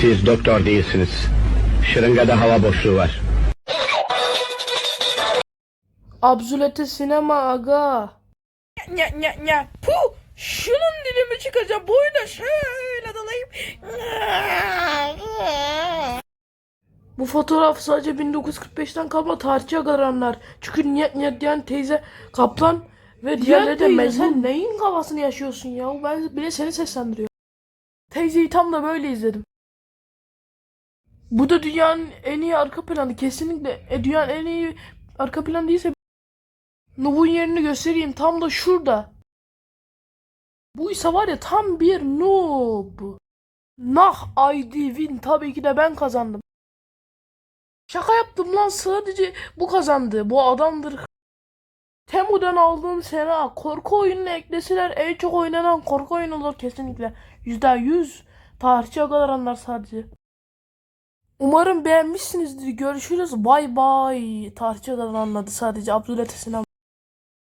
Siz doktor değilsiniz. Şırıngada hava boşluğu var. Abzülete sinema aga. Nya nya nya. Puh. Şunun dilimi çıkacağım. Boyu da şöyle dalayım. Bu fotoğraf sadece 1945'ten kalma tarihçi agaranlar. Çünkü niyet niyet diyen teyze kaplan ve diğerleri de teyze, mecnun. sen neyin kafasını yaşıyorsun ya? Ben bile seni seslendiriyor. Teyzeyi tam da böyle izledim. Bu da dünyanın en iyi arka planı. Kesinlikle e, dünyanın en iyi arka planı değilse Noob'un yerini göstereyim. Tam da şurada. Bu ise var ya tam bir noob. Nah ID win tabii ki de ben kazandım. Şaka yaptım lan sadece bu kazandı. Bu adamdır. Temu'dan aldığım sena korku oyununu ekleseler en çok oynanan korku oyunu olur kesinlikle. %100 tarihçi agaranlar sadece. Umarım beğenmişsinizdir. Görüşürüz. Bay bay. Tarihçi agaranlar sadece Abdülhatif Sinem.